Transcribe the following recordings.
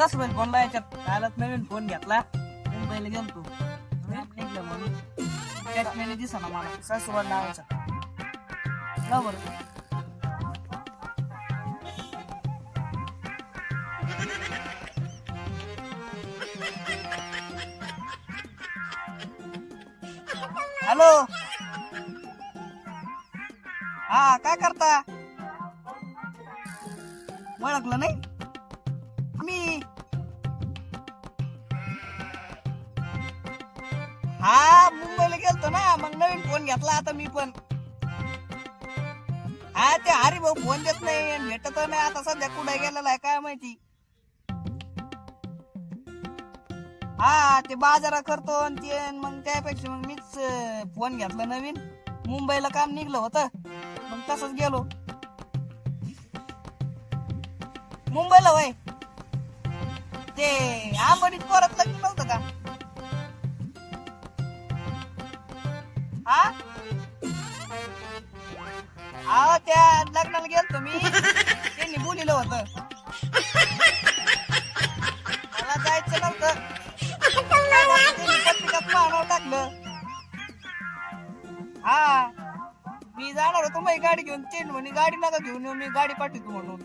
तसं पण फोन याच्यात कालच नवीन फोन घेतला. मुंबईला गेलो निघलं म्हणून. त्यात दिसा ना मला. सासूबाई लावायचा बरं? हॅलो? हा काय करता? ओळखलं नाही? नवीन फोन घेतला आता मी पण. हा ते हरी भाऊ फोन देत नाही आणि भेटत नाही. आता सध्या कुठे गेलेला आहे काय माहिती? हा ते बाजारा करतो आणि ते मग त्यापेक्षा मग मीच फोन घेतला नवीन. मुंबईला काम निघलं होतं. मग तसंच गेलो. मुंबईला वय. ते अंबानीत परत लग्न नव्हतं का? त्या लग्नाला गेलतो मी. त्यांनी बोलिलं होतं. मला जायचं नव्हतं. त्यांनी पत्रिकात टाकलं. हा. मी जाणार होतो माझी गाडी घेऊन. चेंड म्हणे गाडी नका घेऊन येऊ मी गाडी पाठवतो म्हणून.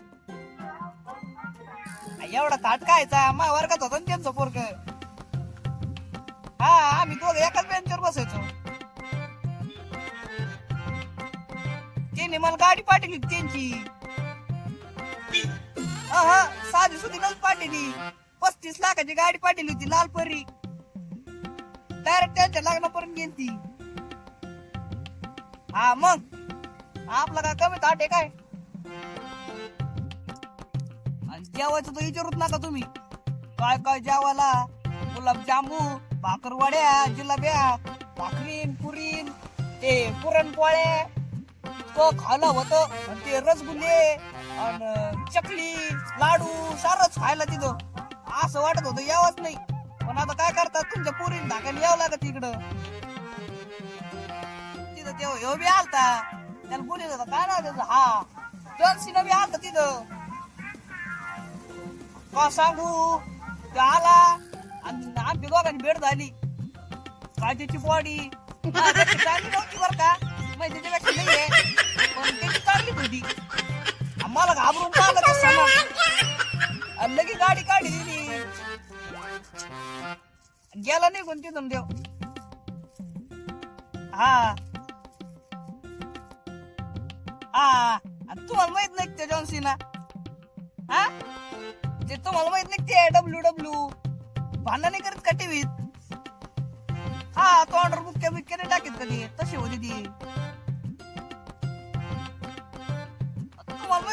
एवढा ताट कायचा मा वर्गात होता ना त्यांचं पोरग. हा आम्ही दोघं एकाच बेंचवर बसत मला गाडी पाठवली त्यांची? हा साधी सुधी नच पाठवली. पस्तीस लाखाची गाडी पाठवली होती लाल परी. डायरेक्ट त्यांच्या लग्नापर्यंत गेली ती. हा मग? आपला काय कमी ताट आहे काय? आणि जेवायचं तर विचारूच नका तुम्ही. काय काय जेवायला? गुलाबजामू भाकरवाड्या जिलाब्या भाकरीन पुरीन ते पुरणपोळ्या. तो खायला होत आणि ते रसगुल्ले आणि चकली लाडू सारच खायला तिथं. असं वाटत होतं यावंच नाही. पण आता काय करतात तुमच्या पोरी धाकायला यावं लागत तिकडं तिथं तेव्हा ह्यो बी आलता. त्याला बोलीत होता काय नाव त्याचं? हा जॉन्सीनं बी आलता तिथं. का सांगू? तो आला आणि आमच्या दोघांची भेट झाली. काय त्याची बॉडी चांगली नव्हती बरं का? माहिती त्याच्यापेक्षा नाही आहे होती मला घाबरून पाहिलं का सामान आणि लगी गाडी काढली दिली गेला कोण तिथून देव. हा. हा. तुम्हाला माहीत नाही का त्या जॉन्सीना हा? ते तुम्हाला माहीत नाही ते डब्ल्यू डब्ल्यू भांडण नाही करत का टीव्हीत हा तो? ऑर्डर बुक बिक्या नाही टाकीत कधी तशी होती ती.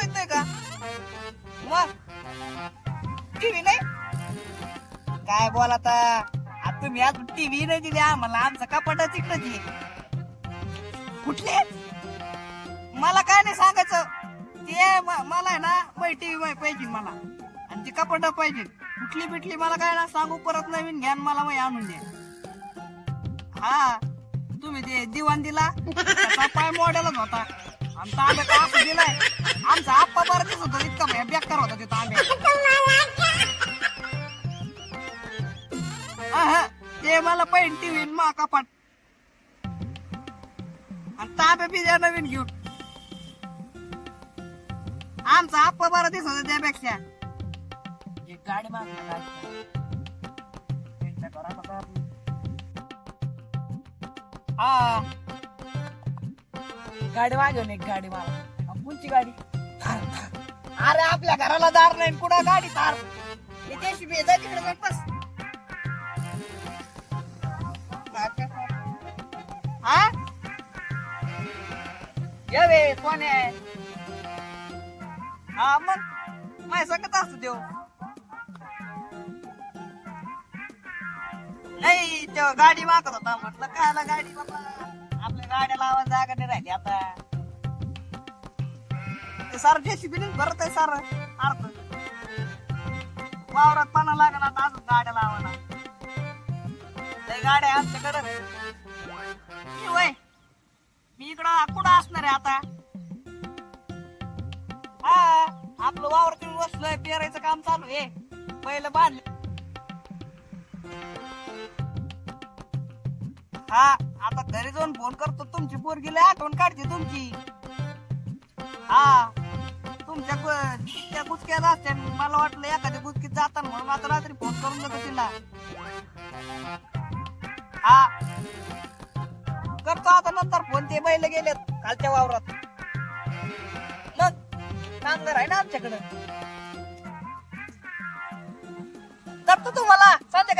तुम्हाला नाही का? मग टीव्ही नाही? काय बोला आता? तुम्ही आज टीव्ही नाही दिली आम्हाला. आमचं कपाट तिकडे ती कुठले? मला काय नाही सांगायचं. ते मला आहे ना पै टीव्ही पाहिजे मला. आणि ती कपाट पाहिजे. कुठली बिटली मला काय ना सांगू. परत नवीन घ्यान मला मग आणून द्या हा. तुम्ही ते दिवाण दिला. पाय मॉडेलच होता. आणि तांबे का असं दिलाय. आमचा आप्पा बरं दिसत होता इतका भया बेकार होता ते तांबे ते मला पाहिजे टीव्ही मा कपाट आणि तांबे बी द्या नवीन घेऊन. आमचा आप्पा बरं दिसत होता त्यापेक्षा. एक गाडी मागली गाडी त्यांच्या घरात हा गाडी मागवून एक गाडी मला कोणची गाडी? थार, थार. अरे आपल्या घराला दार नाही कुठं गाडी थार? हे देशी तिकडे बस. हा? ये रे कोण आहे? हा मग माय सकत असतो देव नाही तेव्हा गाडी मागत होता म्हटलं कायला गाडी बाबा आपल्या गाड्या लावा जागा नाही राहिली आता. ते सार जेसीबी भरत आहे सारं. अर्थ वावरात पाना लागला आता अजून गाड्या लावायला. लय गाड्या आमच्याकडे आमच्याकडं मी वय. मी इकडं कुठं असणार आहे आता? हा आपलं वावर तुम्ही बसलोय पेरायचं काम चालू आहे. पहिलं बांधलं. हा. आता घरी जाऊन फोन करतो. तुमची पोरगीला आठवण काढते तुमची. हा. तुमच्या गु- त्या गुचक्यात असते मला वाटलं एखाद्या गुचकीत जाताना म्हणून आता रात्री फोन करून देतो तिला. हा. करतो आता नंतर फोन ते बैल गेलेत कालच्या वावरात. मग नांगर आहे ना आमच्याकडं. करतो तुम्हाला. चालते